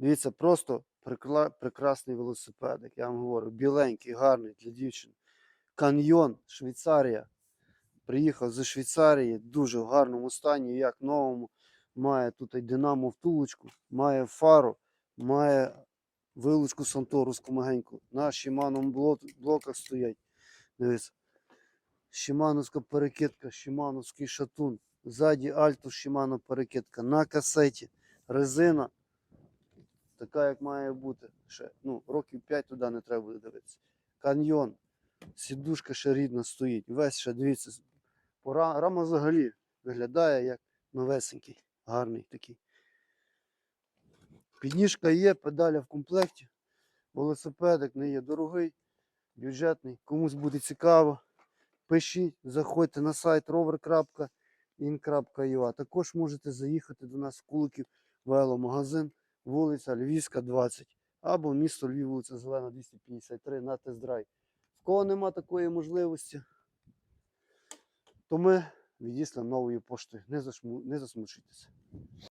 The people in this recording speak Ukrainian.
Дивіться, просто прикла- прекрасний велосипедик. Я вам говорю, біленький, гарний для дівчин. Каньйон, Швейцарія. Приїхав зі Швейцарії, дуже в гарному стані, як новому. Має тут динамо втулочку, має фару, має вилучку Санторуску магеньку. На Shimano блоках стоять. Дивіться. Шимановська перекидка, Шимановський шатун. Ззаді Альтус Shimano перекидка. На касеті. Резина. Така, як має бути. Ще, ну, років 5 туди не треба буде дивитися. Каньйон. Сідушка ще рідна стоїть. Весь ще дивіться. Пора, рама взагалі виглядає як новесенький, гарний такий. Підніжка є, педаля в комплекті. Велосипедик не є дорогий, бюджетний. Комусь буде цікаво. Пишіть, заходьте на сайт rover.in.ua. Також можете заїхати до нас в Куликів веломагазин, вулиця Львівська, 20. Або місто Львів, вулиця Зелена, 253 на тест-драйв. В кого нема такої можливості, то ми відіслимо новою поштою. Не, зашму... не засмучуйтеся.